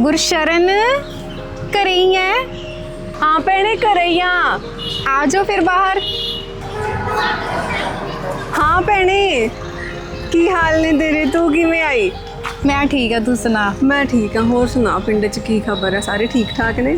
ਗੁਰਸ਼ਰਨ ਘਰੇ ਹੀ ਹੈ ਹਾਂ ਭੈਣੇ ਘਰੇ ਹੀ ਆ। ਆ ਜਾਓ ਫਿਰ ਬਾਹਰ। ਹਾਂ ਭੈਣੇ, ਕੀ ਹਾਲ ਨੇ ਤੇਰੇ? ਤੂੰ ਕਿਵੇਂ ਆਈ? ਮੈਂ ਠੀਕ ਆ ਤੂੰ ਸੁਣਾ? ਮੈਂ ਠੀਕ ਆ ਹੋਰ ਸੁਣਾ ਪਿੰਡ 'ਚ ਕੀ ਖਬਰ ਹੈ ਸਾਰੇ ਠੀਕ ਠਾਕ ਨੇ?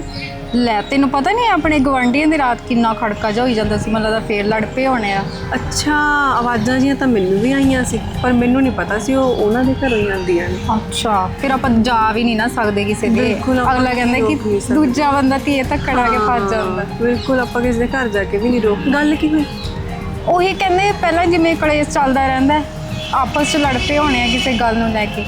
ਲੈ ਤੈਨੂੰ ਪਤਾ ਨਹੀਂ ਆਪਣੇ ਗਵਾਂਢੀਆਂ ਦੀ ਰਾਤ ਕਿੰਨਾ ਖੜਕਾ ਜਿਹਾ ਹੋਈ ਜਾਂਦਾ ਸੀ? ਮੈਨੂੰ ਲੱਗਦਾ ਫੇਰ ਲੜ ਪਏ ਹੋਣੇ ਆ। ਅੱਛਾ ਆਵਾਜ਼ਾਂ ਜੀਆਂ ਤਾਂ ਮੈਨੂੰ ਵੀ ਆਈਆਂ ਸੀ ਪਰ ਮੈਨੂੰ ਨਹੀਂ ਪਤਾ ਸੀ ਉਹ ਉਹਨਾਂ ਦੇ ਘਰੋਂ ਹੀ ਆਉਂਦੀਆਂ ਨੇ। ਅੱਛਾ ਫਿਰ ਆਪਾਂ ਜਾ ਵੀ ਨਹੀਂ ਨਾ ਸਕਦੇ ਕਿਸੇ ਦੇ। ਬਿਲਕੁਲ, ਆਪਾਂ ਅਗਲਾ ਕਹਿੰਦਾ ਰੋਕ ਕਿ ਸਕਦੇ। ਦੂਜਾ ਬੰਦਾ ਧੀਏ ਧੱਕੜ ਆ ਕੇ ਫਸ ਜਾਂਦਾ। ਬਿਲਕੁਲ ਆਪਾਂ ਕਿਸੇ ਦੇ ਘਰ ਜਾ ਕੇ ਵੀ ਨਹੀਂ ਰੋਕ। ਗੱਲ ਕੀ ਹੋਈ? ਉਹੀ ਕਹਿੰਦੇ ਪਹਿਲਾਂ ਜਿਵੇਂ ਕਲੇਸ਼ ਚੱਲਦਾ ਰਹਿੰਦਾ ਹੈ, ਆਪਸ ਚ ਲੜ ਪਏ ਹੋਣੇ ਆ ਕਿਸੇ ਗੱਲ ਨੂੰ ਲੈ ਕੇ।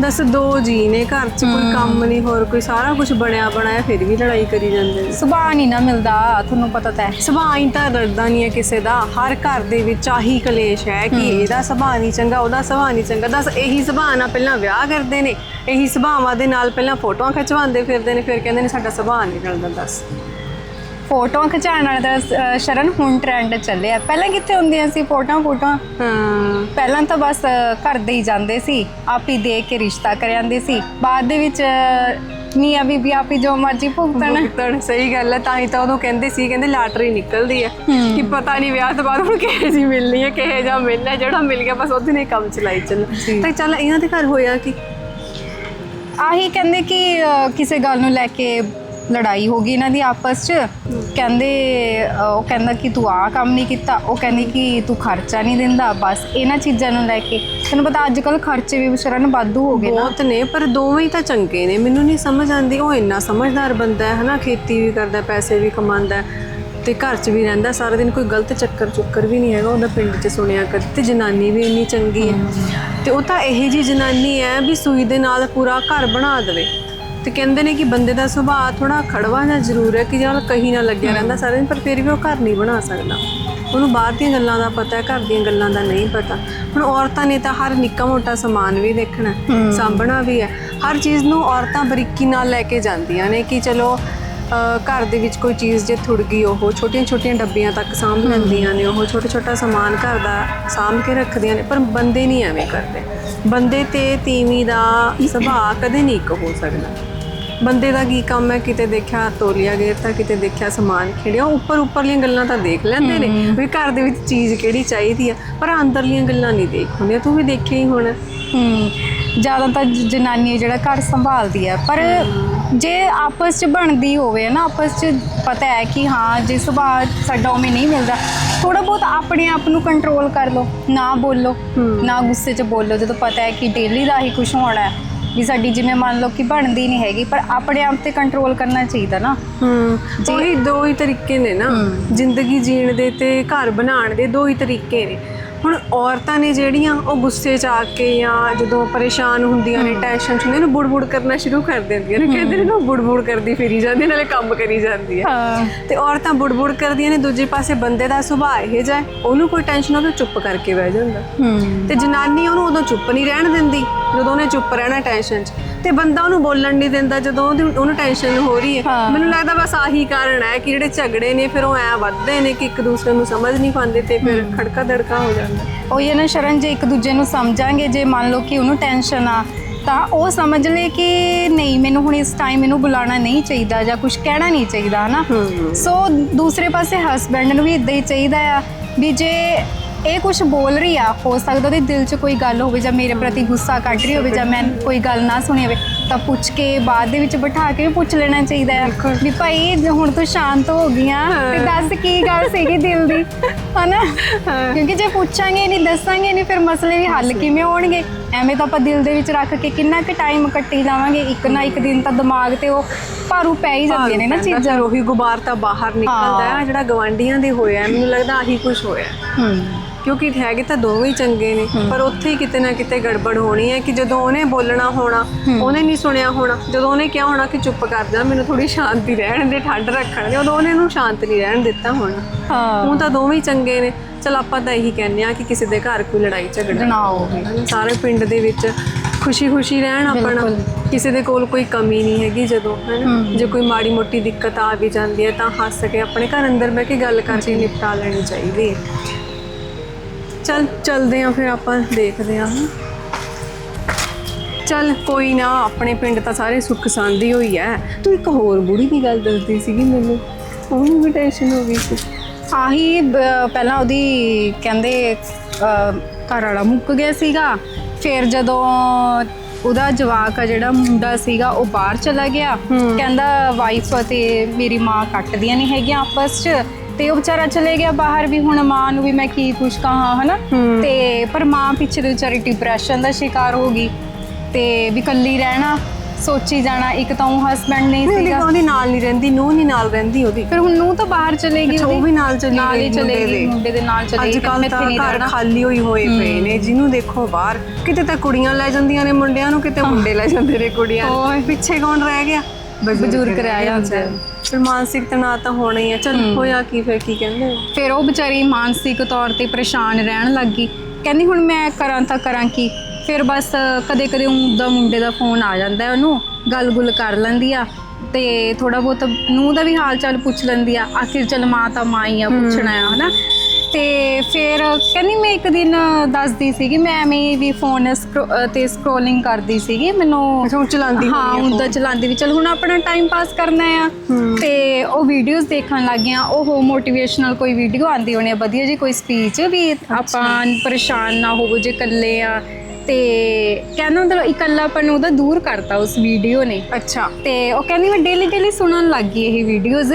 ਦੱਸ ਦੋ ਜੀ ਨੇ ਘਰ 'ਚ ਕੋਈ ਕੰਮ ਨਹੀਂ ਹੋਰ ਕੋਈ ਸਾਰਾ ਕੁਝ ਬਣਿਆ ਬਣਾਇਆ ਫਿਰ ਵੀ ਲੜਾਈ ਕਰੀ ਜਾਂਦੇ ਨੇ। ਸੁਭਾਅ ਨਹੀਂ ਨਾ ਮਿਲਦਾ ਤੁਹਾਨੂੰ ਪਤਾ ਤਾਂ ਹੈ। ਸੁਭਾਅ ਹੀ ਤਾਂ ਡਰਦਾ ਨਹੀਂ ਹੈ ਕਿਸੇ ਦਾ। ਹਰ ਘਰ ਦੇ ਵਿੱਚ ਆਹੀ ਕਲੇਸ਼ ਹੈ ਕਿ ਇਹਦਾ ਸੁਭਾਅ ਨਹੀਂ ਚੰਗਾ ਉਹਦਾ ਸੁਭਾਅ ਨਹੀਂ ਚੰਗਾ। ਦੱਸ ਇਹੀ ਸੁਭਾਅ ਨਾਲ ਪਹਿਲਾਂ ਵਿਆਹ ਕਰਦੇ ਨੇ ਇਹੀ ਸੁਭਾਵਾਂ ਦੇ ਨਾਲ ਪਹਿਲਾਂ ਫੋਟੋਆਂ ਖਿਚਵਾਉਂਦੇ ਫਿਰਦੇ ਨੇ ਫਿਰ ਕਹਿੰਦੇ ਨੇ ਸਾਡਾ ਸੁਭਾਅ ਨਹੀਂ ਰਲਦਾ ਦੱਸ। ਫੋਟੋਆਂ ਖਿਚਾਉਣ ਵਾਲਾ ਤਾਂ ਅਹ, ਸ਼ਰਨ ਹੁਣ ਟ੍ਰੈਂਡ ਚੱਲਿਆ ਪਹਿਲਾਂ ਕਿੱਥੇ ਹੁੰਦੀਆਂ ਸੀ ਫੋਟੋਆਂ ਫੋਟੋਆਂ? ਹਾਂ। ਪਹਿਲਾਂ ਤਾਂ ਬਸ ਘਰ ਦੇ ਹੀ ਜਾਂਦੇ ਸੀ। ਆਪ ਹੀ ਦੇਖ ਕੇ ਰਿਸ਼ਤਾ ਕਰ ਜਾਂਦੇ ਸੀ। ਬਾਅਦ ਦੇ ਵਿੱਚ ਅਹ, ਮੀਆਂ ਬੀਬੀ ਆਪ ਹੀ ਜੋ ਮਰਜ਼ੀ ਭੁਗਤਣ। ਭੁਗਤਣ ਸਹੀ ਗੱਲ ਹੈ ਤਾਂ ਹੀ ਤਾਂ ਉਦੋਂ ਕਹਿੰਦੇ ਸੀ ਕਹਿੰਦੇ ਲਾਟਰੀ ਨਿਕਲਦੀ ਹੈ। ਕਿ ਪਤਾ ਨਹੀਂ ਵਿਆਹ ਤੋਂ ਬਾਅਦ ਹੁਣ ਕਿਹੇ ਜੀ ਮਿਲਣੀ ਹੈ ਕਿਹੇ ਜਾ ਮਿਲਣਾ ਹੈ, ਜਿਹੜਾ ਮਿਲ ਗਿਆ ਬਸ ਉਹਦੇ ਨੇ ਕੰਮ ਚਲਾਈ ਚੱਲ ਜੀ। ਤਾਂ ਚੱਲ ਇਹਨਾਂ ਦੇ ਘਰ ਹੋਇਆ ਕਿ? ਆਹੀ ਕਹਿੰਦੇ ਕਿ ਕਿਸੇ ਗੱਲ ਨੂੰ ਲੈ ਕੇ ਲੜਾਈ ਹੋ ਗਈ ਇਹਨਾਂ ਦੀ ਆਪਸ 'ਚ। ਕਹਿੰਦੇ ਅਹ, ਉਹ ਕਹਿੰਦਾ ਕਿ ਤੂੰ ਆਹ ਕੰਮ ਨਹੀਂ ਕੀਤਾ ਉਹ ਕਹਿੰਦੀ ਕਿ ਤੂੰ ਖਰਚਾ ਨਹੀਂ ਦਿੰਦਾ ਬਸ ਇਹਨਾਂ ਚੀਜ਼ਾਂ ਨੂੰ ਲੈ ਕੇ। ਤੈਨੂੰ ਪਤਾ ਅੱਜ ਕੱਲ ਖਰਚੇ ਵੀ ਵਿਚਾਰਨ ਵਾਧੂ ਹੋ ਗਏ ਨਾ। ਬਹੁਤ ਨੇ ਪਰ ਦੋਵੇਂ ਹੀ ਤਾਂ ਚੰਗੇ ਨੇ। ਮੈਨੂੰ ਨਹੀਂ ਸਮਝ ਆਉਂਦੀ ਉਹ ਇੰਨਾ ਸਮਝਦਾਰ ਬੰਦਾ ਹੈ ਹਨਾ ਖੇਤੀ ਵੀ ਕਰਦਾ ਪੈਸੇ ਵੀ ਕਮਾਉਂਦਾ ਹੈ, ਤੇ ਘਰ 'ਚ ਵੀ ਰਹਿੰਦਾ ਸਾਰਾ ਦਿਨ ਕੋਈ ਗਲਤ ਚੱਕਰ ਚੁੱਕਰ ਵੀ ਨਹੀਂ ਹੈਗਾ ਉਹਦਾ ਪਿੰਡ 'ਚ ਸੁਣਿਆ ਕਦੇ ਤੇ ਜਨਾਨੀ ਵੀ ਇੰਨੀ ਚੰਗੀ ਹੈ। ਤੇ ਉਹ ਤਾਂ ਇਹੋ ਜੀ ਜਨਾਨੀ ਹੈ ਵੀ ਸੂਈ ਦੇ ਨਾਲ ਪੂਰਾ ਘਰ ਬਣਾ ਦੇਵੇ। ਤੇ ਕਹਿੰਦੇ ਨੇ ਕਿ ਬੰਦੇ ਦਾ ਸੁਭਾਅ ਥੋੜਾ ਖੜਵਾ ਜਾਂ ਜ਼ਰੂਰ ਹੈ ਕਿ ਜਿਹੜਾ ਕਹੀ ਨਾ ਲੱਗਿਆ ਰਹਿੰਦਾ ਸਾਰਾ ਦਿਨ ਪਰ ਫਿਰ ਵੀ ਉਹ ਘਰ ਨਹੀਂ ਬਣਾ ਸਕਦਾ। ਉਹਨੂੰ ਬਾਹਰ ਦੀਆਂ ਗੱਲਾਂ ਦਾ ਪਤਾ ਹੈ ਘਰ ਦੀਆਂ ਗੱਲਾਂ ਦਾ ਨਹੀਂ ਪਤਾ। ਹੁਣ ਔਰਤਾਂ ਨੇ ਤਾਂ ਹਰ ਨਿੱਕਾ ਮੋਟਾ ਸਮਾਨ ਵੀ ਦੇਖਣਾ ਸਾਂਭਣਾ ਵੀ ਹੈ। ਹਰ ਚੀਜ਼ ਨੂੰ ਔਰਤਾਂ ਬਰੀਕੀ ਨਾਲ ਲੈ ਕੇ ਜਾਂਦੀਆਂ ਨੇ ਕਿ ਚਲੋ ਘਰ ਦੇ ਵਿੱਚ ਕੋਈ ਚੀਜ਼ ਜੇ ਥੁੜ ਗਈ ਉਹ ਛੋਟੀਆਂ ਛੋਟੀਆਂ ਡੱਬੀਆਂ ਤੱਕ ਸਾਂਭ ਲੈਂਦੀਆਂ ਨੇ ਉਹ ਛੋਟਾ ਛੋਟਾ ਸਮਾਨ ਘਰ ਦਾ ਸਾਂਭ ਕੇ ਰੱਖਦੀਆਂ ਨੇ ਪਰ ਬੰਦੇ ਨਹੀਂ ਐਵੇਂ ਕਰਦੇ। ਬੰਦੇ ਤੇ ਤੀਵੀਂ ਦਾ ਸੁਭਾਅ ਕਦੇ ਨਹੀਂ ਇੱਕ ਹੋ ਸਕਦਾ। ਬੰਦੇ ਦਾ ਕੀ ਕੰਮ ਹੈ? ਕਿਤੇ ਦੇਖਿਆ ਤੋਲੀਆ ਗੇਰਤਾ ਕਿਤੇ ਦੇਖਿਆ ਸਮਾਨ ਖਿੜਿਆ ਉੱਪਰ ਉੱਪਰਲੀਆਂ ਗੱਲਾਂ ਤਾਂ ਦੇਖ ਲੈਂਦੇ ਨੇ ਵੀ ਘਰ ਦੇ ਵਿੱਚ ਚੀਜ਼ ਕਿਹੜੀ ਚਾਹੀਦੀ ਆ ਪਰ ਅੰਦਰਲੀਆਂ ਗੱਲਾਂ ਨਹੀਂ ਦੇਖ ਹੁੰਦੀਆਂ ਤੂੰ ਵੀ ਦੇਖਿਆ ਹੀ ਹੋਣਾ। ਹੂੰ ਜ਼ਿਆਦਾ ਤਾਂ ਜਨਾਨੀ ਜਿਹੜਾ ਘਰ ਸੰਭਾਲਦੀ ਹੈ ਪਰ ਜੇ ਆਪਸ ਚ ਬਣਦੀ ਹੋਵੇ ਨਾ ਆਪਸ ਚ ਪਤਾ ਹੈ ਕਿ ਹਾਂ ਜੇ ਸੁਭਾਅ ਸਾਡਾ ਉਵੇਂ ਨਹੀਂ ਮਿਲਦਾ ਥੋੜਾ ਬਹੁਤ ਆਪਣੇ ਆਪ ਨੂੰ ਕੰਟਰੋਲ ਕਰ ਲਓ ਨਾ ਬੋਲੋ ਨਾ ਗੁੱਸੇ ਚ ਬੋਲੋ ਜਦੋਂ ਪਤਾ ਹੈ ਕਿ ਡੇਲੀ ਦਾ ਹੀ ਕੁਝ ਹੋਣਾ ਹੈ ਵੀ ਸਾਡੀ ਜਿਵੇਂ ਮੰਨ ਲਓ ਕਿ ਬਣਦੀ ਨਹੀਂ ਹੈਗੀ ਪਰ ਆਪਣੇ ਆਪ ਤੇ ਕੰਟਰੋਲ ਕਰਨਾ ਚਾਹੀਦਾ ਨਾ। ਹੂੰ ਉਹੀ ਦੋ ਹੀ ਤਰੀਕੇ ਨੇ ਨਾ। ਜ਼ਿੰਦਗੀ ਜੀਣ ਦੇ ਤੇ ਘਰ ਬਣਾਉਣ ਦੇ ਦੋ ਹੀ ਤਰੀਕੇ ਨੇ। ਹੁਣ ਔਰਤਾਂ ਨੇ ਜਿਹੜੀਆਂ ਉਹ ਗੁੱਸੇ 'ਚ ਆ ਕੇ ਜਾਂ ਜਦੋਂ ਪਰੇਸ਼ਾਨ ਹੁੰਦੀਆਂ ਨੇ ਟੈਨਸ਼ਨ 'ਚ ਨੇ ਬੁੜਬੁੜ ਕਰਨਾ ਸ਼ੁਰੂ ਕਰ ਦਿੰਦੀਆਂ ਨੇ। ਕਹਿੰਦੇ ਨੇ ਨਾ ਬੁੜਬੁੜ ਕਰਦੀ ਫਿਰੀ ਜਾਂਦੀ ਨਾਲੇ ਕੰਮ ਕਰੀ ਜਾਂਦੀ ਹੈ ਹਾਂ। ਤੇ ਔਰਤਾਂ ਬੁੜਬੁੜ ਕਰਦੀਆਂ ਨੇ ਦੂਜੇ ਪਾਸੇ ਬੰਦੇ ਦਾ ਸੁਭਾਅ ਇਹ ਹੈ, ਉਹਨੂੰ ਕੋਈ ਟੈਨਸ਼ਨ ਹੋਵੇ ਚੁੱਪ ਕਰਕੇ ਬਹਿ ਜਾਂਦਾ। ਤੇ ਜਨਾਨੀ ਉਹਨੂੰ ਉਦੋਂ ਚੁੱਪ ਨਹੀਂ ਰਹਿਣ ਦਿੰਦੀ। ਜਦੋਂ ਉਹਨੇ ਚੁੱਪ ਰਹਿਣਾ ਟੈਨਸ਼ਨ 'ਚ ਤੇ ਬੰਦਾ ਉਹਨੂੰ ਬੋਲਣ ਨਹੀਂ ਦਿੰਦਾ ਜਦੋਂ ਉਹਦੀ ਉਹਨੂੰ ਟੈਨਸ਼ਨ ਹੋ ਰਹੀ ਹੈ। ਮੈਨੂੰ ਲੱਗਦਾ ਬਸ ਆਹੀ ਕਾਰਨ ਹੈ ਕਿ ਜਿਹੜੇ ਝਗੜੇ ਨੇ ਫਿਰ ਉਹ ਐ ਵੱਧਦੇ ਨੇ ਕਿ ਇੱਕ ਦੂਸਰੇ ਨੂੰ ਸਮਝ ਨਹੀਂ ਪਾਉਂਦੇ ਤੇ ਫਿਰ ਖੜਕਾ ਦੜਕਾ ਹੋ ਜਾਂਦਾ। ਉਹ ਇਹ ਨਾ ਸ਼ਰਨ ਜੇ ਇੱਕ ਦੂਜੇ ਨੂੰ ਸਮਝਾਂਗੇ ਜੇ ਮੰਨ ਲਓ ਕਿ ਉਹਨੂੰ ਟੈਨਸ਼ਨ ਆ ਤਾਂ ਉਹ ਸਮਝ ਲੇ ਕਿ ਨਹੀਂ ਮੈਨੂੰ ਹੁਣ ਇਸ ਟਾਈਮ ਇਹਨੂੰ ਬੁਲਾਉਣਾ ਨਹੀਂ ਚਾਹੀਦਾ ਜਾਂ ਕੁਝ ਕਹਿਣਾ ਨਹੀਂ ਚਾਹੀਦਾ ਹਨਾ? ਸੋ ਦੂਸਰੇ ਪਾਸੇ ਹਸਬੈਂਡ ਨੂੰ ਵੀ ਇਦਾਂ ਹੀ ਚਾਹੀਦਾ ਆ ਵੀ ਜੇ ਇਹ ਕੁਝ ਬੋਲ ਰਹੀ ਆ ਹੋ ਸਕਦਾ ਉਹਦੇ ਦਿਲ 'ਚ ਕੋਈ ਗੱਲ ਹੋਵੇ ਜਾਂ ਮੇਰੇ ਪ੍ਰਤੀ ਗੁੱਸਾ ਕੱਢ ਰਹੀ ਹੋਵੇ ਜਾਂ ਮੈਂ ਕੋਈ ਗੱਲ ਨਾ ਸੁਣੀ ਹੋਵੇ ਤਾਂ ਪੁੱਛ ਕੇ ਬਾਅਦ ਦੇ ਵਿੱਚ ਬਿਠਾ ਕੇ ਵੀ ਪੁੱਛ ਲੈਣਾ ਚਾਹੀਦਾ ਆ। ਵੀ ਭਾਈ ਜੇ ਹੁਣ ਤੂੰ ਸ਼ਾਂਤ ਹੋ ਗਈਆਂ ਤੇ ਦੱਸ ਕੀ ਗੱਲ ਸੀਗੀ ਦਿਲ ਦੀ? ਹਨਾ? ਕਿਉਂਕਿ ਜੇ ਪੁੱਛਾਂਗੇ ਨਹੀਂ ਦੱਸਾਂਗੇ ਨਹੀਂ ਫਿਰ ਮਸਲੇ ਵੀ ਹੱਲ ਕਿਵੇਂ ਹੋਣਗੇ? ਐਵੇਂ ਤਾਂ ਆਪਾਂ ਦਿਲ ਦੇ ਵਿੱਚ ਰੱਖ ਕੇ ਕਿੰਨਾ ਕੁ ਟਾਈਮ ਕੱਟੀ ਜਾਵਾਂਗੇ ਇੱਕ ਨਾ ਇੱਕ ਦਿਨ ਤਾਂ ਦਿਮਾਗ ਤੇ ਉਹ ਭਾਰੂ ਪੈ ਹੀ ਜਾਂਦੀਆਂ ਨੇ ਨਾ ਚੀਜ਼ਾਂ। ਉਹੀ ਗੁਬਾਰ ਤਾਂ ਬਾਹਰ ਨਿਕਲਦਾ ਹੈ ਜਿਹੜਾ ਗਵਾਂਡੀਆਂ ਦੇ ਹੋਇਆ ਮੈਨੂੰ ਲੱਗਦਾ ਆਹੀ ਕੁਝ ਹੋਇਆ। ਹੂੰ। ਕਿਉਂਕਿ ਹੈਗੇ ਤਾਂ ਦੋਵੇਂ ਹੀ ਚੰਗੇ ਨੇ ਪਰ ਉੱਥੇ ਹੀ ਕਿਤੇ ਨਾ ਕਿਤੇ ਗੜਬੜ ਹੋਣੀ ਹੈ ਕਿ ਜਦੋਂ ਉਹਨੇ ਬੋਲਣਾ ਹੋਣਾ ਉਹਨੇ ਨਹੀਂ ਸੁਣਿਆ ਹੋਣਾ ਜਦੋਂ ਉਹਨੇ ਕਿਹਾ ਹੋਣਾ ਕਿ ਚੁੱਪ ਕਰ ਜਾ ਮੈਨੂੰ ਥੋੜੀ ਸ਼ਾਂਤੀ ਰਹਿਣ ਦੇ ਠੰਡ ਰੱਖਣ ਦੇ ਉਦੋਂ ਉਹਨੇ ਨੂੰ ਸ਼ਾਂਤ ਨਹੀਂ ਰਹਿਣ ਦਿੱਤਾ ਹੋਣਾ। ਹਾਂ। ਹੁਣ ਤਾਂ ਦੋਵੇਂ ਹੀ ਚੰਗੇ ਨੇ। ਚਲ ਆਪਾਂ ਤਾਂ ਇਹੀ ਕਹਿੰਦੇ ਆ ਕਿ ਕਿਸੇ ਦੇ ਘਰ ਕੋਈ ਲੜਾਈ ਝਗੜਾ ਨਾ ਹੋਵੇ। ਸਾਰੇ ਪਿੰਡ ਦੇ ਵਿੱਚ ਖੁਸ਼ੀ-ਖੁਸ਼ੀ ਰਹਿਣ ਆਪਣਾ। ਕਿਸੇ ਦੇ ਕੋਲ ਕੋਈ ਕਮੀ ਨਹੀਂ ਹੈਗੀ ਜਦੋਂ ਹੈਨਾ ਜੇ ਕੋਈ ਮਾੜੀ ਮੋਟੀ ਦਿੱਕਤ ਆ ਵੀ ਜਾਂਦੀ ਹੈ ਤਾਂ ਹੱਸ ਕੇ ਆਪਣੇ ਘਰ ਅੰਦਰ ਬਹਿ ਕੇ ਗੱਲ ਕਰਕੇ ਨਿਪਟਾ ਲੈਣੀ ਚਾਹੀਦੀ ਹੈ। ਚਲ ਚਲਦੇ ਆ ਫਿਰ ਆਪਾਂ ਦੇਖਦੇ ਆ ਚੱਲ ਕੋਈ ਨਾ ਆਪਣੇ ਪਿੰਡ ਤਾਂ ਸਾਰੇ ਸੁੱਖ ਸਾਂਦੀ ਹੋਈ ਐ। ਤੂੰ ਇੱਕ ਹੋਰ ਬੁੜੀ ਦੀ ਗੱਲ ਦੱਸਦੀ ਸੀਗੀ ਮੈਨੂੰ। ਉਹਨੂੰ ਵੀ ਟੈਨਸ਼ਨ ਹੋ ਗਈ ਸੀ। ਆਹੀ ਪਹਿਲਾਂ ਉਹਦੀ ਕਹਿੰਦੇ ਘਰ ਵਾਲਾ ਮੁੱਕ ਗਿਆ ਸੀਗਾ। ਫਿਰ ਜਦੋਂ ਉਹਦਾ ਜਵਾਕ ਆ ਜਿਹੜਾ ਮੁੰਡਾ ਸੀਗਾ ਉਹ ਬਾਹਰ ਚਲਾ ਗਿਆ। ਕਹਿੰਦਾ ਵਾਈਫ ਤੇ ਮੇਰੀ ਮਾਂ ਕੱਟਦੀਆਂ ਨਹੀਂ ਹੈਗੀਆਂ ਆਪਸ 'ਚ। ਤੇ ਉਹ ਵਿਚਾਰਾ ਚਲੇ ਗਿਆ ਬਾਹਰ ਵੀ ਹੁਣ ਮਾਂ ਨੂੰ ਵੀ ਮੈਂ ਕੀ ਕੁਛ ਕਹਾਂ ਹਨਾ। ਤੇ ਪਰ ਮਾਂ ਪਿੱਛੇ ਦੇ ਵਿਚਾਰੀ ਡਿਪਰੈਸ਼ਨ ਦਾ ਸ਼ਿਕਾਰ ਹੋ ਗਈ ਤੇ ਵੀ ਇਕੱਲੀ ਰਹਿਣਾ ਸੋਚੀ ਜਾਣਾ ਇੱਕ ਤਾਂ ਉਹ ਹਸਬੰਡ ਨਹੀਂ ਨਹੀਂ ਸੀਗਾ। ਉਹਦੀ ਨਾਲ ਨਹੀਂ ਰਹਿੰਦੀ ਨੂੰਹ ਨਹੀਂ ਨਾਲ ਰਹਿੰਦੀ ਉਹਦੀ। ਫਿਰ ਹੁਣ ਨੂੰ ਤਾਂ ਬਾਹਰ ਚਲੇਗੀ ਅੱਛਾ, ਉਹ ਵੀ ਨਾਲ ਚਲੀ ਨਾਲ ਹੀ ਗਈ ਮੁੰਡੇ ਦੇ। ਨਾਲ ਚਲੇਗੀ ਅੱਜ ਕੱਲ ਤਾਂ ਘਰ ਖਾਲੀ ਹੋਈ ਹੋਏ ਪਏ ਨੇ ਜਿਹਨੂੰ ਦੇਖੋ ਬਾਹਰ ਕਿਤੇ ਤਾਂ ਕੁੜੀਆਂ ਲੈ ਜਾਂਦੀਆਂ ਨੇ ਮੁੰਡਿਆਂ ਨੂੰ ਕਿਤੇ ਮੁੰਡੇ ਲੈ ਜਾਂਦੇ ਨੇ ਕੁੜੀਆਂ ਨੂੰ। ਪਿੱਛੇ ਕੌਣ ਰਹਿ ਗਿਆ? ਬਜ਼ੁਰਗ ਰਹਿ ਜਾਂਦੇ। ਫਿਰ ਮਾਨਸਿਕ ਤਣਾਅ ਤਾਂ ਹੋਣਾ ਹੀ ਆ। ਚਲ ਹੋਇਆ ਕੀ ਫਿਰ ਕੀ ਕਹਿੰਦੇ? ਫਿਰ ਉਹ ਵਿਚਾਰੀ ਮਾਨਸਿਕ ਤੌਰ ਤੇ ਪਰੇਸ਼ਾਨ ਰਹਿਣ ਲੱਗੀ ਕਹਿੰਦੀ ਹੁਣ ਮੈਂ ਕਰਾਂ ਤਾਂ ਕਰਾਂ ਕੀ? ਫਿਰ ਬਸ ਕਦੇ ਕਦੇ ਉਹਦਾ ਮੁੰਡੇ ਦਾ ਫੋਨ ਆ ਜਾਂਦਾ ਉਹਨੂੰ ਗੱਲ-ਗੁੱਲ ਕਰ ਲੈਂਦੀ ਆ ਤੇ ਥੋੜਾ ਬਹੁਤ ਨੂੰ ਦਾ ਵੀ ਹਾਲ ਚਾਲ ਪੁੱਛ ਲੈਂਦੀ ਆ ਆਖਿਰ ਚਲ ਮਾਂ ਤਾਂ ਮਾਂ ਹੀ ਆ ਪੁੱਛਣਾ ਆ ਹਨਾ? ਤੇ ਫਿਰ ਕਹਿੰਦੀ ਮੈਂ ਇੱਕ ਦਿਨ ਦੱਸਦੀ ਸੀਗੀ ਮੈਂ ਐਵੇਂ ਵੀ ਫੋਨ ਤੇ ਸਕਰੋਲਿੰਗ ਕਰਦੀ ਸੀਗੀ ਮੈਨੂੰ ਅੱਛਾ ਹੁਣ ਚਲਾਉਂਦੀ ਹਾਂ ਹੋਣੀ ਆ ਹੁਣ ਤਾਂ ਚਲਾਉਂਦੀ ਵੀ ਚਲ ਹੁਣ ਆਪਣਾ ਟਾਈਮ ਪਾਸ ਕਰਨਾ ਆ। ਤੇ ਉਹ ਵੀਡੀਓਜ਼ ਦੇਖਣ ਲੱਗ ਗਿਆ ਉਹ ਮੋਟੀਵੇਸ਼ਨਲ ਕੋਈ ਵੀਡੀਓ ਆਂਦੀ ਹੋਣੀ ਆ ਵਧੀਆ ਜੀ ਕੋਈ ਸਪੀਚ ਵੀ ਆਪਾਂ ਪਰੇਸ਼ਾਨ ਨਾ ਹੋਵੋ ਜੇ ਇਕੱਲੇ ਆ। ਤੇ ਕਹਿੰਦਾ ਮਤਲਬ ਇਕੱਲਾਪਨ ਉਹਦਾ ਦੂਰ ਕਰਤਾ ਉਸ ਵੀਡੀਓ ਨੇ। ਅੱਛਾ। ਤੇ ਉਹ ਕਹਿੰਦੀ ਮੈਂ ਡੇਲੀ ਡੇਲੀ ਸੁਣਨ ਲੱਗ ਗਈ ਇਹ ਵੀਡੀਓਜ਼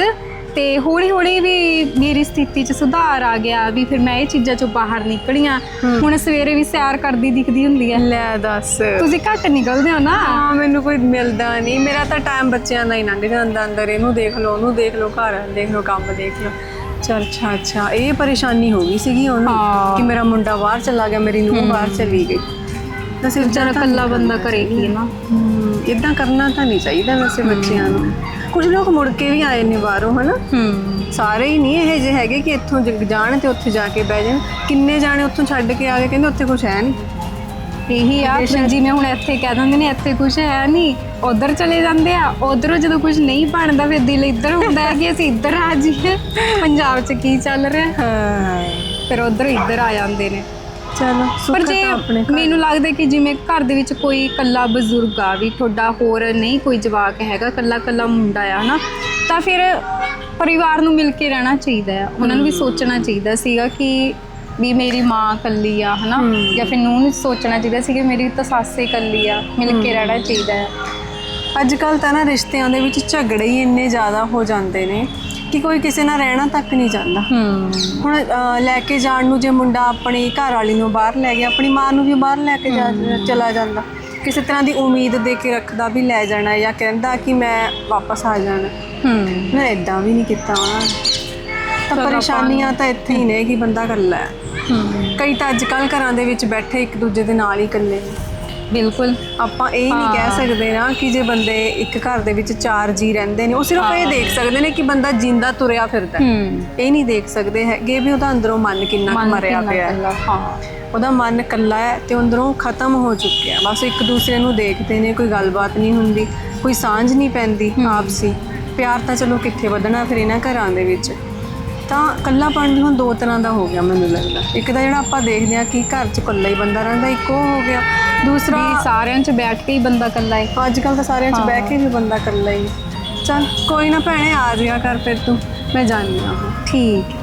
ਤੇ ਹੌਲੀ ਹੌਲੀ ਵੀ ਮੇਰੀ ਸਥਿਤੀ 'ਚ ਸੁਧਾਰ ਆ ਗਿਆ ਵੀ ਫਿਰ ਮੈਂ ਇਹ ਚੀਜ਼ਾਂ 'ਚੋਂ ਬਾਹਰ ਨਿਕਲੀਆਂ। ਹੁਣ ਸਵੇਰੇ ਵੀ ਸੈਰ ਕਰਦੀ ਦਿਖਦੀ ਹੁੰਦੀ ਹੈ ਲੈ ਦੱਸ। ਤੁਸੀਂ ਘੱਟ ਨਿਕਲਦੇ ਹੋ ਨਾ? ਹਾਂ ਮੈਨੂੰ ਕੋਈ ਮਿਲਦਾ ਨਹੀਂ। ਮੇਰਾ ਤਾਂ ਟਾਈਮ ਬੱਚਿਆਂ ਦਾ ਹੀ ਲੰਘ ਜਾਂਦਾ ਅੰਦਰ। ਇਹਨੂੰ ਦੇਖ ਲਓ ਉਹਨੂੰ ਦੇਖ ਲਓ ਘਰ ਦੇਖ ਲਓ ਕੰਮ ਦੇਖ ਲਓ। ਚਲ ਅੱਛਾ ਅੱਛਾ। ਇਹ ਪਰੇਸ਼ਾਨੀ ਹੋ ਗਈ ਸੀਗੀ ਉਹਨੂੰ। ਕਿ ਮੇਰਾ ਮੁੰਡਾ ਬਾਹਰ ਚਲਾ ਗਿਆ ਮੇਰੀ ਨੂੰਹ ਬਾਹਰ ਚਲੀ ਗਈ। ਵੈਸੇ ਵਿਚਾਰਾ ਇਕੱਲਾ ਬੰਦਾ ਕਰੇਗੀ ਨਾ। ਇਦਾਂ ਕਰਨਾ ਤਾਂ ਨਹੀਂ ਚਾਹੀਦਾ ਵੈਸੇ ਬੱਚਿਆਂ ਨੂੰ। ਕੁਝ ਲੋਕ ਮੁੜ ਕੇ ਵੀ ਆਏ ਨੇ ਬਾਹਰੋਂ ਹਨਾ? ਹੂੰ। ਸਾਰੇ ਹੀ ਨਹੀਂ ਇਹ ਜਿਹੇ ਹੈਗੇ ਕਿ ਇੱਥੋਂ ਜ- ਜਾਣ ਤੇ ਉੱਥੇ ਜਾ ਕੇ ਬਹਿ ਜਾਣ। ਕਿੰਨੇ ਜਾਣੇ ਉੱਥੋਂ ਛੱਡ ਕੇ ਆ ਗਏ ਕਹਿੰਦੇ ਉੱਥੇ ਕੁਝ ਹੈ ਨਹੀਂ। ਇਹੀ ਆ ਜਿਵੇਂ ਹੁਣ ਇੱਥੇ ਕਹਿ ਦਿੰਦੇ ਨੇ ਇੱਥੇ ਕੁਝ ਹੈ ਨਹੀਂ ਉਧਰ ਚਲੇ ਜਾਂਦੇ ਆ ਉਧਰੋਂ ਜਦੋਂ ਕੁਝ ਨਹੀਂ ਬਣਦਾ ਫਿਰ ਦਿਲ ਇੱਧਰ ਹੁੰਦਾ ਹੈ ਕਿ ਅਸੀਂ ਇੱਧਰ ਆ ਜਾਈਏ। ਪੰਜਾਬ 'ਚ ਕੀ ਚੱਲ ਰਿਹਾ? ਹਾਂ। ਫਿਰ ਉਧਰ ਇੱਧਰ ਆ ਜਾਂਦੇ ਨੇ। ਚਲੋ ਪਰ ਸੁੱਖ ਜੇ ਤਾਂ ਆਪਣੇ ਘਰ। ਮੈਨੂੰ ਲੱਗਦਾ ਕਿ ਜਿਵੇਂ ਘਰ ਦੇ ਵਿੱਚ ਕੋਈ ਇਕੱਲਾ ਬਜ਼ੁਰਗ ਆ ਵੀ ਤੁਹਾਡਾ ਹੋਰ ਨਹੀਂ ਕੋਈ ਜਵਾਕ ਹੈਗਾ ਇਕੱਲਾ ਇਕੱਲਾ ਮੁੰਡਾ ਆ ਹਨਾ ਤਾਂ ਫਿਰ ਪਰਿਵਾਰ ਨੂੰ ਮਿਲ ਕੇ ਰਹਿਣਾ ਚਾਹੀਦਾ ਆ ਉਹਨਾਂ ਨੂੰ ਵੀ ਸੋਚਣਾ ਚਾਹੀਦਾ ਸੀਗਾ ਕਿ ਵੀ ਮੇਰੀ ਮਾਂ ਇਕੱਲੀ ਆ ਹਨਾ ਜਾਂ ਫਿਰ ਨੂੰ ਨੂੰ ਸੋਚਣਾ ਚਾਹੀਦਾ ਸੀ ਕਿ ਮੇਰੀ ਤਾਂ ਸੱਸ ਇਕੱਲੀ ਆ ਮਿਲ ਕੇ ਰਹਿਣਾ ਚਾਹੀਦਾ ਹੈ। ਅੱਜ ਕੱਲ ਤਾਂ ਨਾ ਰਿਸ਼ਤਿਆਂ ਦੇ ਵਿੱਚ ਝਗੜੇ ਹੀ ਇੰਨੇ ਜ਼ਿਆਦਾ ਹੋ ਜਾਂਦੇ ਨੇ ਕਿ ਕੋਈ ਕਿਸੇ ਨਾਲ ਰਹਿਣਾ ਤੱਕ ਨਹੀਂ ਚਾਹੁੰਦਾ ਹੂੰ। ਹੁਣ ਅਹ, ਲੈ ਕੇ ਜਾਣ ਨੂੰ ਜੇ ਮੁੰਡਾ ਆਪਣੀ ਘਰ ਵਾਲੀ ਨੂੰ ਬਾਹਰ ਲੈ ਗਿਆ ਆਪਣੀ ਮਾਂ ਨੂੰ ਵੀ ਬਾਹਰ ਲੈ ਕੇ ਜਾ ਚਲਾ ਜਾਂਦਾ। ਕਿਸੇ ਤਰ੍ਹਾਂ ਦੀ ਉਮੀਦ ਦੇ ਕੇ ਰੱਖਦਾ ਵੀ ਲੈ ਜਾਣਾ ਜਾਂ ਕਹਿੰਦਾ ਕਿ ਮੈਂ ਵਾਪਸ ਆ ਜਾਣਾ। ਹੂੰ। ਨਾ ਇਦਾਂ ਵੀ ਨਹੀਂ ਕੀਤਾ। ਉਹਨਾਂ ਨੇ ਤਾਂ ਪਰੇਸ਼ਾਨੀਆਂ ਤਾਂ ਇੱਥੇ ਹੀ ਨੇ ਕਿ ਬੰਦਾ ਇਕੱਲਾ ਹੈ। ਹੂੰ। ਕਈ ਤਾਂ ਅੱਜ ਕੱਲ ਘਰਾਂ ਦੇ ਵਿੱਚ ਬੈਠੇ ਇੱਕ ਦੂਜੇ ਦੇ ਨਾਲ ਹੀ ਇਕੱਲੇ ਨੇ। ਬਿਲਕੁਲ। ਆਪਾਂ ਇਹ ਨਹੀਂ ਕਹਿ ਸਕਦੇ ਨਾ ਕਿ ਜੇ ਬੰਦੇ ਇੱਕ ਘਰ ਦੇ ਵਿੱਚ ਚਾਰ ਜੀ ਰਹਿੰਦੇ ਨੇ ਉਹ ਸਿਰਫ ਇਹ ਦੇਖ ਸਕਦੇ ਨੇ ਕਿ ਬੰਦਾ ਜਿੰਦਾ ਤੁਰਿਆ ਫਿਰਦਾ ਇਹ ਨਹੀਂ ਦੇਖ ਸਕਦੇ ਹੈਗੇ ਵੀ ਉਹਦਾ ਅੰਦਰੋਂ ਮਨ ਕਿੰਨਾ ਮਰਿਆ ਪਿਆ ਹੈ। ਉਹਦਾ ਮਨ ਇਕੱਲਾ ਹੈ ਤੇ ਅੰਦਰੋਂ ਖਤਮ ਹੋ ਚੁੱਕਿਆ ਬਸ ਇੱਕ ਦੂਸਰੇ ਨੂੰ ਦੇਖਦੇ ਨੇ ਕੋਈ ਗੱਲਬਾਤ ਨਹੀਂ ਹੁੰਦੀ ਕੋਈ ਸਾਂਝ ਨਹੀਂ ਪੈਂਦੀ ਆਪਸੀ। ਪਿਆਰ ਤਾਂ ਚਲੋ ਕਿੱਥੇ ਵਧਣਾ ਫਿਰ ਇਹਨਾਂ ਘਰਾਂ ਦੇ ਵਿੱਚ। ਤਾਂ ਇਕੱਲਾਪਣ ਵੀ ਹੁਣ ਦੋ ਤਰ੍ਹਾਂ ਦਾ ਹੋ ਗਿਆ ਮੈਨੂੰ ਲੱਗਦਾ। ਇੱਕ ਤਾਂ ਜਿਹੜਾ ਆਪਾਂ ਦੇਖਦੇ ਹਾਂ ਕਿ ਘਰ 'ਚ ਇਕੱਲਾ ਹੀ ਬੰਦਾ ਰਹਿੰਦਾ ਇੱਕ ਉਹ ਹੋ ਗਿਆ ਦੂਸਰਾ ਵੀ ਸਾਰਿਆਂ 'ਚ ਬੈਠ ਕੇ ਹੀ ਬੰਦਾ ਇਕੱਲਾ ਹੈ ਅੱਜ ਕੱਲ ਤਾਂ ਸਾਰਿਆਂ 'ਚ ਬਹਿ ਕੇ ਵੀ ਬੰਦਾ ਇਕੱਲਾ ਹੀ। ਚੱਲ ਕੋਈ ਨਾ ਭੈਣੇ ਆ ਜਿਆ ਕਰ ਫਿਰ ਤੂੰ ਮੈਂ ਜਾਣੀ ਹੁਣ। ਠੀਕ